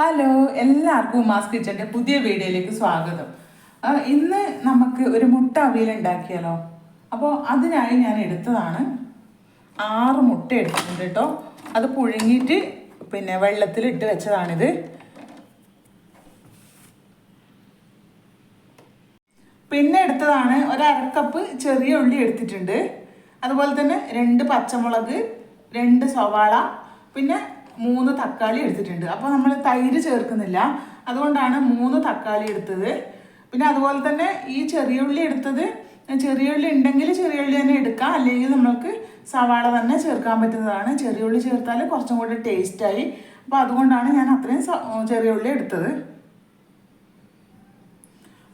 Hello എല്ലാവർക്കും mass കിച്ചന്റെ പുതിയ വീഡിയോയിലേക്ക് സ്വാഗതം. ഇന്ന് നമുക്ക് ഒരു മുട്ട അവിയൽ ഉണ്ടാക്കിയാലോ? അപ്പോൾ അതിനായി ഞാൻ എടുത്തതാണ് ആറ് മുട്ട എടുത്തിട്ടുണ്ട് കേട്ടോ. അത് പുഴുങ്ങിയിട്ട് പിന്നെ വെള്ളത്തിലിട്ട് വെച്ചതാണിത്. പിന്നെ എടുത്തതാണ് ഒരു ചെറിയ ഉള്ളി എടുത്തിട്ടുണ്ട്. അതുപോലെ തന്നെ രണ്ട് പച്ചമുളക് രണ്ട് സവാള പിന്നെ മൂന്ന് തക്കാളി എടുത്തിട്ടുണ്ട്. അപ്പോൾ നമ്മൾ തൈര് ചേർക്കുന്നില്ല. അതുകൊണ്ടാണ് മൂന്ന് തക്കാളി എടുത്തത്. പിന്നെ അതുപോലെ തന്നെ ഈ ചെറിയ ഉള്ളി എടുത്തത്. ചെറിയ ഉള്ളി ഉണ്ടെങ്കിൽ ചെറിയ ഉള്ളി തന്നെ എടുക്കാം. അല്ലെങ്കിൽ നമ്മൾക്ക് സവാള തന്നെ ചേർക്കാൻ പറ്റുന്നതാണ്. ചെറിയ ഉള്ളി ചേർത്താൽ കുറച്ചും കൂടി ടേസ്റ്റായി അപ്പോൾ അതുകൊണ്ടാണ് ഞാൻ അത്രയും ചെറിയ ഉള്ളി എടുത്തത്.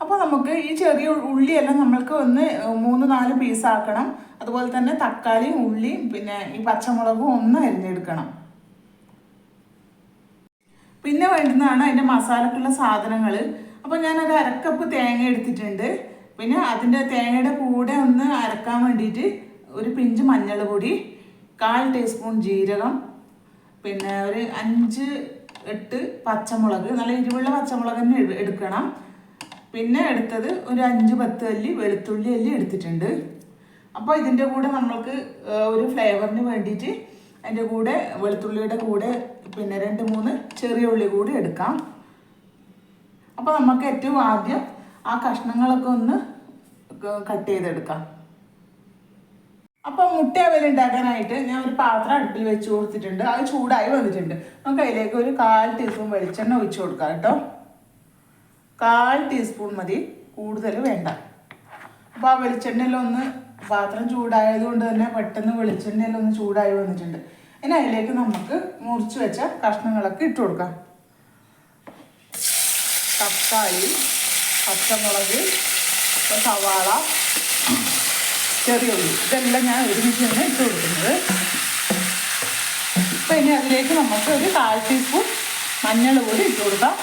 അപ്പോൾ നമുക്ക് ഈ ചെറിയ ഉള്ളിയെല്ലാം നമ്മൾക്ക് ഒന്ന് മൂന്ന് നാല് പീസ് ആക്കണം. അതുപോലെ തന്നെ തക്കാളിയും ഉള്ളിയും പിന്നെ ഈ പച്ചമുളകും ഒന്ന് അരിഞ്ഞെടുക്കണം. പിന്നെ വേണ്ടുന്നതാണ് അതിന്റെ മസാലക്കുള്ള സാധനങ്ങൾ അപ്പോൾ ഞാനൊരു അരക്കപ്പ് തേങ്ങ എടുത്തിട്ടുണ്ട്. പിന്നെ അതിന്റെ തേങ്ങയുടെ കൂടെ ഒന്ന് അരക്കാൻ വേണ്ടിയിട്ട് ഒരു പിഞ്ച് മഞ്ഞൾ പൊടി കാൽ ടീസ്പൂൺ ജീരകം പിന്നെ ഒരു അഞ്ച് എട്ട് പച്ചമുളക് നല്ല ഇരുവുള്ള പച്ചമുളക് തന്നെ എടുക്കണം. പിന്നെ എടുത്തത് ഒരു അഞ്ച് പത്ത് അല്ലി വെളുത്തുള്ളി അല്ലി എടുത്തിട്ടുണ്ട്. അപ്പോൾ ഇതിന്റെ കൂടെ നമ്മൾക്ക് ഒരു ഫ്ലേവറിന് വേണ്ടിയിട്ട് അതിന്റെ കൂടെ വെളുത്തുള്ളിയുടെ കൂടെ പിന്നെ രണ്ട് മൂന്ന് ചെറിയ ഉള്ളി കൂടി എടുക്കാം. അപ്പോൾ നമുക്ക് ഏറ്റവും ആദ്യം ആ കഷ്ണങ്ങളൊക്കെ ഒന്ന് കട്ട് ചെയ്തെടുക്കാം. അപ്പോൾ മുട്ട അവൽ ഉണ്ടാക്കാനായിട്ട് ഞാൻ ഒരു പാത്രം അടുപ്പിൽ വെച്ച് കൊടുത്തിട്ടുണ്ട്. അത് ചൂടായി വന്നിട്ടുണ്ട്. നമുക്ക് അതിലേക്ക് ഒരു കാൽ ടീസ്പൂൺ വെളിച്ചെണ്ണ ഒഴിച്ചു കൊടുക്കാം കേട്ടോ. കാൽ ടീസ്പൂൺ മതി. കൂടുതൽ വേണ്ട. അപ്പോൾ ആ വെളിച്ചെണ്ണയിലൊന്ന് പാത്രം ചൂടായത് കൊണ്ട് തന്നെ പെട്ടെന്ന് വെളിച്ചെണ്ണയിലൊന്ന് ചൂടായി വന്നിട്ടുണ്ട്. ഇനി അതിലേക്ക് നമുക്ക് മുറിച്ച് വെച്ച കഷ്ണങ്ങളൊക്കെ ഇട്ട് കൊടുക്കാം. തക്കാളി പച്ചമുളക് സവാള ചെറിയ ഉള്ളി ഇതെല്ലാം ഞാൻ ഒരുമിച്ച് തന്നെ ഇട്ട് കൊടുക്കുന്നത്. ഇപ്പം ഇനി അതിലേക്ക് നമുക്ക് ഒരു കാൽ ടീസ്പൂൺ മഞ്ഞൾ പൊടി ഇട്ട് കൊടുക്കാം.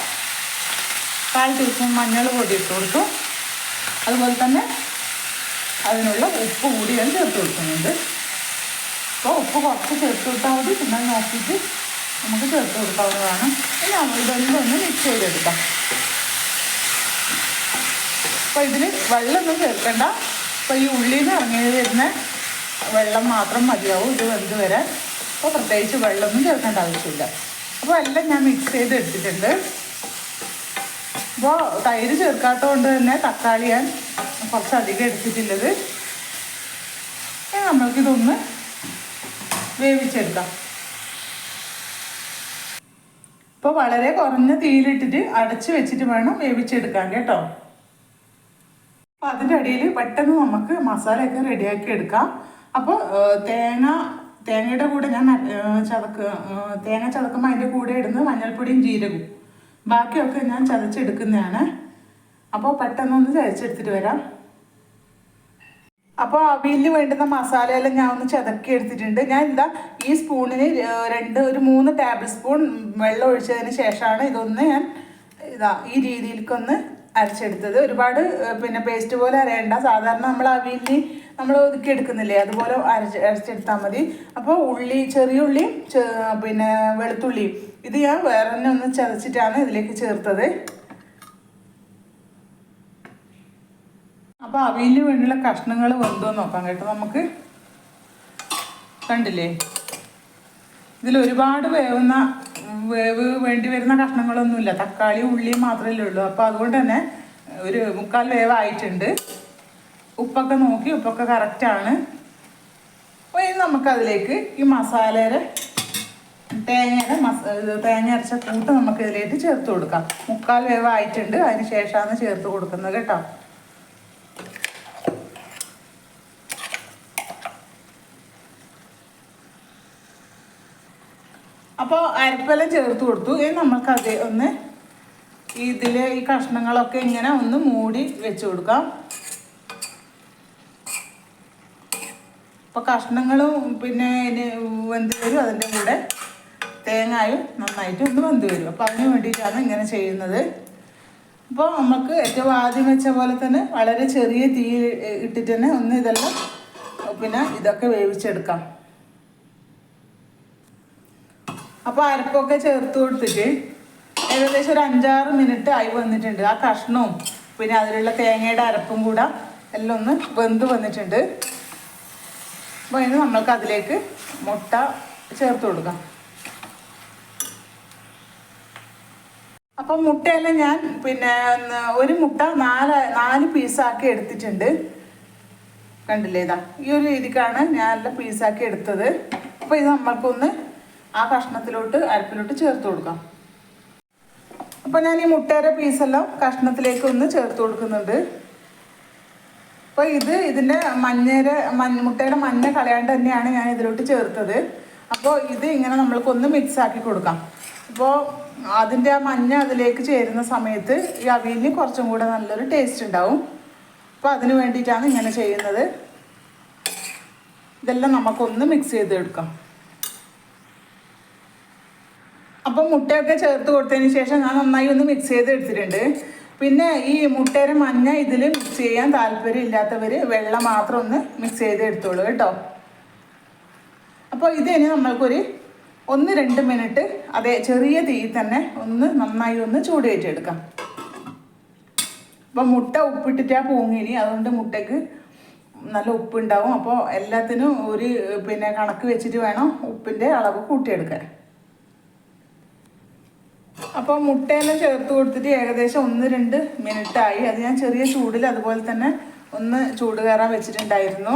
കാൽ ടീസ്പൂൺ മഞ്ഞൾ പൊടി ഇട്ട് കൊടുക്കും അതുപോലെ തന്നെ അതിനുള്ള ഉപ്പ് കൂടി ഞാൻ ചേർത്ത് കൊടുക്കുന്നുണ്ട്. അപ്പോൾ ഉപ്പ് കുറച്ച് ചേർത്ത് കൊടുത്താൽ മതി. പിന്നെ നോക്കിയിട്ട് നമുക്ക് ചേർത്ത് കൊടുക്കാവുന്നതാണ്. ഇനി ഇതെല്ലാം ഒന്ന് മിക്സ് ചെയ്തെടുക്കാം. അപ്പോൾ ഇതിൽ വെള്ളമൊന്നും ചേർക്കണ്ട. അപ്പോൾ ഈ ഉള്ളിയിൽ നിന്ന് ഇറങ്ങി വരുന്ന വെള്ളം മാത്രം മതിയാവും ഇത് വെന്ത് വരാൻ. അപ്പോൾ പ്രത്യേകിച്ച് വെള്ളമൊന്നും ചേർക്കേണ്ട ആവശ്യമില്ല. അപ്പോൾ എല്ലാം ഞാൻ മിക്സ് ചെയ്ത് എടുത്തിട്ടുണ്ട്. അപ്പോൾ തൈര് ചേർക്കാത്തത് കൊണ്ട് തന്നെ തക്കാളി ഞാൻ കുറച്ചധികം എടുത്തിട്ടുള്ളത്. നമ്മൾക്കിതൊന്ന് വേവിച്ചെടുക്കാം. ഇപ്പോൾ വളരെ കുറഞ്ഞ തീയിലിട്ടിട്ട് അടച്ച് വെച്ചിട്ട് വേണം വേവിച്ചെടുക്കാൻ കേട്ടോ. അപ്പോൾ അതിന്റെ അടിയിൽ പെട്ടെന്ന് നമുക്ക് മസാലയൊക്കെ റെഡിയാക്കി എടുക്കാം. അപ്പോൾ തേങ്ങ തേങ്ങയുടെ കൂടെ ഞാൻ ചതക്ക് തേങ്ങ ചതക്കുമ്പോൾ അതിന്റെ കൂടെ ഇടുന്നത് മഞ്ഞൾപ്പൊടിയും ജീരകവും. ബാക്കിയൊക്കെ ഞാൻ ചതച്ചെടുക്കുന്നതാണ്. അപ്പോൾ പെട്ടെന്നൊന്ന് ചതച്ചെടുത്തിട്ട് വരാം. അപ്പോൾ അവിയലിന് വേണ്ടുന്ന മസാല എല്ലാം ഞാൻ ഒന്ന് ചതക്കി എടുത്തിട്ടുണ്ട്. ഞാൻ എന്താ ഈ സ്പൂണിന് രണ്ട് ഒരു മൂന്ന് ടേബിൾ സ്പൂൺ വെള്ളം ഒഴിച്ചതിന് ശേഷമാണ് ഇതൊന്ന് ഞാൻ ഇതാ ഈ രീതിയിലേക്കൊന്ന് അരച്ചെടുത്തത്. ഒരുപാട് പിന്നെ പേസ്റ്റ് പോലെ അരയണ്ട. സാധാരണ നമ്മൾ അവിയലിന് നമ്മൾ ഒതുക്കി എടുക്കുന്നില്ലേ? അതുപോലെ അരച്ച് അരച്ചെടുത്താൽ മതി. അപ്പോൾ ഉള്ളി ചെറിയ ഉള്ളിയും പിന്നെ വെളുത്തുള്ളിയും ഇത് ഞാൻ വേറെ തന്നെ ഒന്ന് ചതച്ചിട്ടാണ് ഇതിലേക്ക് ചേർത്തത്. അപ്പോൾ അവിയലിന് വേണ്ടിയുള്ള കഷ്ണങ്ങൾ വെന്തോ നോക്കാം കേട്ടോ നമുക്ക്. കണ്ടില്ലേ? ഇതിൽ ഒരുപാട് വേവുന്ന വേവ് വേണ്ടി വരുന്ന കഷ്ണങ്ങളൊന്നുമില്ല. തക്കാളി ഉള്ളിയും മാത്രമല്ലേ ഉള്ളൂ. അപ്പോൾ അതുകൊണ്ട് തന്നെ ഒരു മുക്കാൽ വേവായിട്ടുണ്ട്. ഉപ്പൊക്കെ നോക്കി ഉപ്പൊക്കെ കറക്റ്റാണ് അപ്പോൾ ഇനി നമുക്കതിലേക്ക് ഈ മസാലയുടെ തേങ്ങയുടെ മസ തേങ്ങ അരച്ച കൂട്ട് നമുക്ക് ഇതിലേക്ക് ചേർത്ത് കൊടുക്കാം. മുക്കാൽ വേവായിട്ടുണ്ട്. അതിന് ശേഷമാണ് ചേർത്ത് കൊടുക്കുന്നത് കേട്ടോ. അപ്പോൾ അരപ്പെല്ലാം ചേർത്ത് കൊടുത്തു. ഇനി നമുക്കത് ഒന്ന് ഇതിലെ ഈ കഷ്ണങ്ങളൊക്കെ ഇങ്ങനെ ഒന്ന് മൂടി വെച്ച് കൊടുക്കാം. അപ്പോൾ കഷ്ണങ്ങളും പിന്നെ വെന്ത് വരും അതിന്റെ കൂടെ തേങ്ങായും നന്നായിട്ട് ഒന്ന് വെന്ത് വരും. അപ്പോൾ അതിന് വേണ്ടിയിട്ടാണ് ഇങ്ങനെ ചെയ്യുന്നത്. അപ്പോൾ നമുക്ക് ഏറ്റവും ആദ്യം വെച്ച പോലെ തന്നെ വളരെ ചെറിയ തീ ഇട്ടിട്ട് തന്നെ ഒന്ന് ഇതെല്ലാം പിന്നെ ഇതൊക്കെ വേവിച്ചെടുക്കാം. അപ്പോൾ അരപ്പൊക്കെ ചേർത്ത് കൊടുത്തിട്ട് ഏകദേശം ഒരു അഞ്ചാറ് മിനിറ്റ് ആയി വന്നിട്ടുണ്ട്. ആ കഷ്ണവും പിന്നെ അതിലുള്ള തേങ്ങയുടെ അരപ്പും കൂടെ എല്ലാം ഒന്ന് വെന്ത് വന്നിട്ടുണ്ട്. അപ്പോൾ ഇനി നമ്മൾക്ക് അതിലേക്ക് മുട്ട ചേർത്ത് കൊടുക്കാം. അപ്പം മുട്ടയെല്ലാം ഞാൻ പിന്നെ ഒരു മുട്ട നാല് നാല് പീസാക്കി എടുത്തിട്ടുണ്ട്. കണ്ടില്ലേ ഇതാ? ഈ ഒരു രീതിക്കാണ് ഞാൻ എല്ലാം പീസാക്കി എടുത്തത്. അപ്പോൾ ഇത് നമ്മൾക്കൊന്ന് ആ കഷ്ണത്തിലോട്ട് അരപ്പിലോട്ട് ചേർത്ത് കൊടുക്കാം. അപ്പോൾ ഞാൻ ഈ മുട്ടയുടെ പീസെല്ലാം കഷ്ണത്തിലേക്ക് ഒന്ന് ചേർത്ത് കൊടുക്കുന്നുണ്ട്. അപ്പോൾ ഇത് ഇതിന്റെ മഞ്ഞയുടെ മഞ്ഞ മുട്ടയുടെ മഞ്ഞ കളയാണ്ട് തന്നെയാണ് ഞാൻ ഇതിലോട്ട് ചേർത്തത്. അപ്പോൾ ഇത് ഇങ്ങനെ നമ്മൾക്കൊന്ന് മിക്സ് ആക്കി കൊടുക്കാം. അപ്പോൾ അതിന്റെ ആ മഞ്ഞ അതിലേക്ക് ചേരുന്ന സമയത്ത് ഈ അവിയലിന് കുറച്ചും കൂടെ നല്ലൊരു ടേസ്റ്റ് ഉണ്ടാവും. അപ്പോൾ അതിന് വേണ്ടിയിട്ടാണ് ഇങ്ങനെ ചെയ്യുന്നത്. ഇതെല്ലാം നമുക്കൊന്ന് മിക്സ് ചെയ്തെടുക്കാം. അപ്പം മുട്ടയൊക്കെ ചേർത്ത് കൊടുത്തതിന് ശേഷം ഞാൻ നന്നായി ഒന്ന് മിക്സ് ചെയ്ത് എടുത്തിട്ടുണ്ട്. പിന്നെ ഈ മുട്ടയുടെ മഞ്ഞ ഇതിൽ മിക്സ് ചെയ്യാൻ താല്പര്യം ഇല്ലാത്തവർ വെള്ളം മാത്രം ഒന്ന് മിക്സ് ചെയ്ത് എടുത്തോളൂ കേട്ടോ. അപ്പോൾ ഇത് ഇനി നമ്മൾക്കൊരു ഒന്ന് രണ്ട് മിനിറ്റ് അതേ ചെറിയ തീയിൽ തന്നെ ഒന്ന് നന്നായി ഒന്ന് ചൂട് കയറ്റിയെടുക്കാം അപ്പോൾ മുട്ട ഉപ്പിട്ടിട്ടാ പൂങ്ങിനി അതുകൊണ്ട് മുട്ടയ്ക്ക് നല്ല ഉപ്പുണ്ടാവും. അപ്പോൾ എല്ലാത്തിനും ഒരു പിന്നെ കണക്ക് വെച്ചിട്ട് വേണം ഉപ്പിന്റെ അളവ് കൂട്ടിയെടുക്കാൻ. അപ്പോൾ മുട്ടയെല്ലാം ചേർത്ത് കൊടുത്തിട്ട് ഏകദേശം ഒന്ന് രണ്ട് മിനിറ്റായി. അത് ഞാൻ ചെറിയ ചൂടിൽ അതുപോലെ തന്നെ ഒന്ന് ചൂട് കയറാൻ വെച്ചിട്ടുണ്ടായിരുന്നു.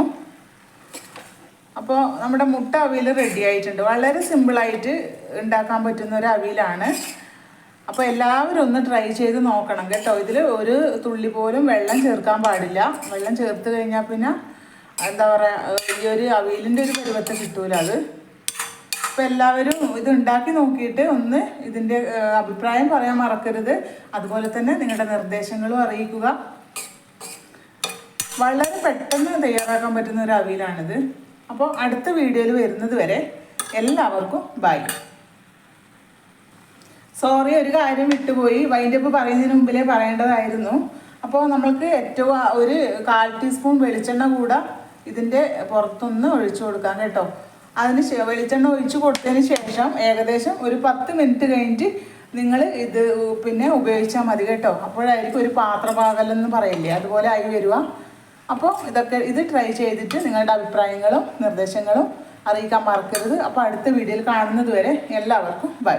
അപ്പോൾ നമ്മുടെ മുട്ട അവിയൽ റെഡി ആയിട്ടുണ്ട്. വളരെ സിമ്പിളായിട്ട് ഉണ്ടാക്കാൻ പറ്റുന്ന ഒരു അവിയലാണ്. അപ്പോൾ എല്ലാവരും ഒന്ന് ട്രൈ ചെയ്ത് നോക്കണം കേട്ടോ. ഇതിൽ ഒരു തുള്ളി പോലും വെള്ളം ചേർക്കാൻ പാടില്ല. വെള്ളം ചേർത്ത് കഴിഞ്ഞാൽ പിന്നെ എന്താ പറയുക ഈ ഒരു അവിയലിന്റെ ഒരു പരുവത്തെ കിട്ടൂല അത്. അപ്പോൾ എല്ലാവരും ഇത് ഉണ്ടാക്കി നോക്കിയിട്ട് ഒന്ന് ഇതിന്റെ അഭിപ്രായം പറയാൻ മറക്കരുത്. അതുപോലെ തന്നെ നിങ്ങളുടെ നിർദ്ദേശങ്ങളും അറിയിക്കുക. വളരെ പെട്ടെന്ന് തയ്യാറാക്കാൻ പറ്റുന്ന ഒരു അവിയലാണിത്. അപ്പോൾ അടുത്ത വീഡിയോയിൽ വരുന്നത് വരെ എല്ലാവർക്കും ബൈ. സോറി ഒരു കാര്യം വിട്ടുപോയി. വൈൻഡപ്പ് പറയുന്നതിന് മുമ്പിലേ പറയേണ്ടതായിരുന്നു. അപ്പോൾ നമ്മൾക്ക് ഏറ്റവും ഒരു കാൽ ടീസ്പൂൺ വെളിച്ചെണ്ണ കൂടെ ഇതിന്റെ പുറത്തൊന്ന് ഒഴിച്ചു കൊടുക്കാം കേട്ടോ. അതിന് വെളിച്ചെണ്ണ ഒഴിച്ച് കൊടുത്തതിന് ശേഷം ഏകദേശം ഒരു പത്ത് മിനിറ്റ് കഴിഞ്ഞിട്ട് നിങ്ങൾ ഇത് പിന്നെ ഉപയോഗിച്ചാൽ മതി കേട്ടോ. അപ്പോഴായിരിക്കും ഒരു പാത്രപാകലെന്ന് പറയില്ലേ? അതുപോലെ ആയി വരിക. അപ്പോൾ ഇതൊക്കെ ഇത് ട്രൈ ചെയ്തിട്ട് നിങ്ങളുടെ അഭിപ്രായങ്ങളും നിർദ്ദേശങ്ങളും അറിയിക്കാൻ മറക്കരുത്. അപ്പോൾ അടുത്ത വീഡിയോയിൽ കാണുന്നത് വരെ എല്ലാവർക്കും ബൈ